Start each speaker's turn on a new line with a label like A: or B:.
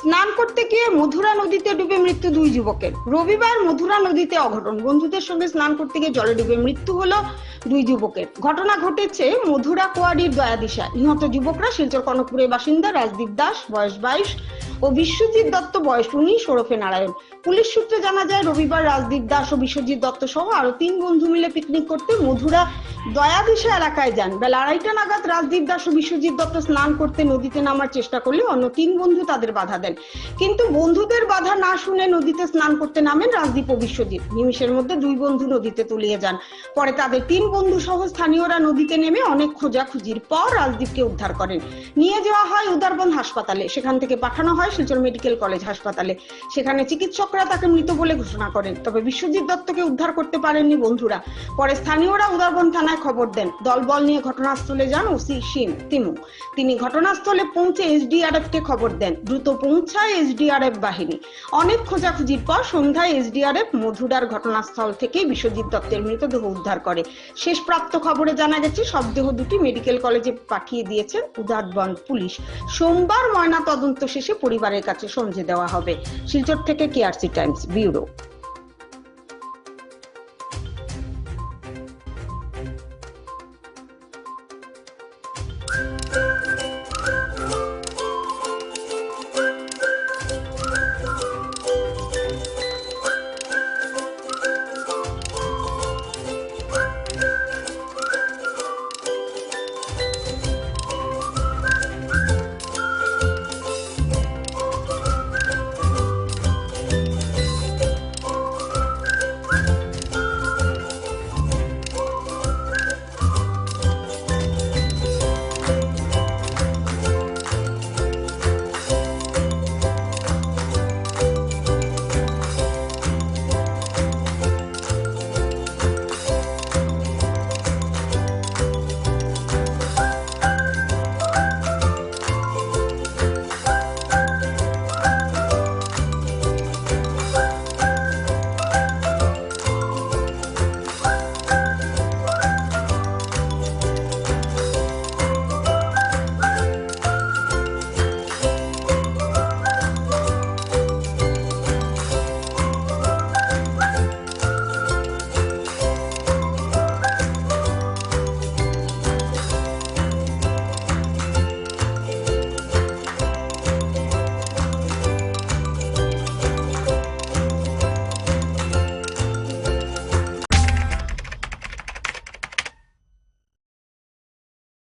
A: স্নান করতে গিয়ে মধুরা নদীতে ডুবে মৃত্যু দুই যুবকের। রবিবার মধুরা নদীতে অঘটন। বন্ধুদের সঙ্গে স্নান করতে গিয়ে জলে ডুবে মৃত্যু হলো দুই যুবকের। ঘটনা ঘটেছে মধুরা কোয়ারির দয়াদিশা নিহত যুবকরা শিলচর কনকপুরের বাসিন্দা রাজদীপ দাস, বয়স বাইশ, ও বিশ্বজিৎ দত্ত, বয়স উনিশ, ওরফে নারায়ণ। পুলিশ সূত্রে জানা যায়, রবিবার রাজদীপ দাস ও বিশ্বজিৎ দত্ত সহ আরও তিন বন্ধু মিলে পিকনিক করতে মধুরা দয়াদিশা এলাকায় যান। বেলা আড়াইটা নাগাদ রাজদীপ দাস ও বিশ্বজিৎ দত্ত স্নান করতে নদীতে নামার চেষ্টা করলে অন্য তিন বন্ধু তাদের বাধা দেন। কিন্তু বন্ধুদের বাধা না শুনে নদীতে স্নান করতে নামেন রাজদীপ ও বিশ্বদীপ। নিমিষের মধ্যে দুই বন্ধু নদীতে তুলিয়ে যান। পরে তাদের তিন বন্ধু সহ স্থানীয়রা নদীতে নেমে অনেক খোঁজাখুঁজির পর রাজদীপকে উদ্ধার করেন। নিয়ে যাওয়া হয় উদারবন হাসপাতালে। সেখান থেকে পাঠানো হয় শিলচর মেডিকেল কলেজ হাসপাতালে। সেখানে চিকিৎসকরা তাকে মৃত বলে ঘোষণা করেন। তবে বিশ্বজিৎ দত্তকে উদ্ধার করতে পারেননি বন্ধুরা। পরে স্থানীয়রা উদারবন থানায় খবর দেন। দলবল নিয়ে ঘটনাস্থলে যান ওসি সিম তিমু। তিনি ঘটনাস্থলে পৌঁছে এসডিআরএফ কে খবর দেন। দ্রুত পৌঁছায় এসডিআরএফ বাহিনী। অনেক খোঁজাখুঁজির পর সন্ধ্যায় এসডিআরএফ মধুরার ঘটনাস্থল থেকে বিশ্বজিৎ দত্তের মৃতদেহ উদ্ধার করে। শেষ প্রাপ্ত খবরে জানা গেছে শবদেহ দুটি মেডিকেল কলেজে পাঠিয়ে দিয়েছেন উদারবন পুলিশ। সোমবার ময়না তদন্ত শেষে পরিবারের কাছে সমঝে দেওয়া হবে। শিলচর থেকে কেআরসি টাইমস ব্যুরো।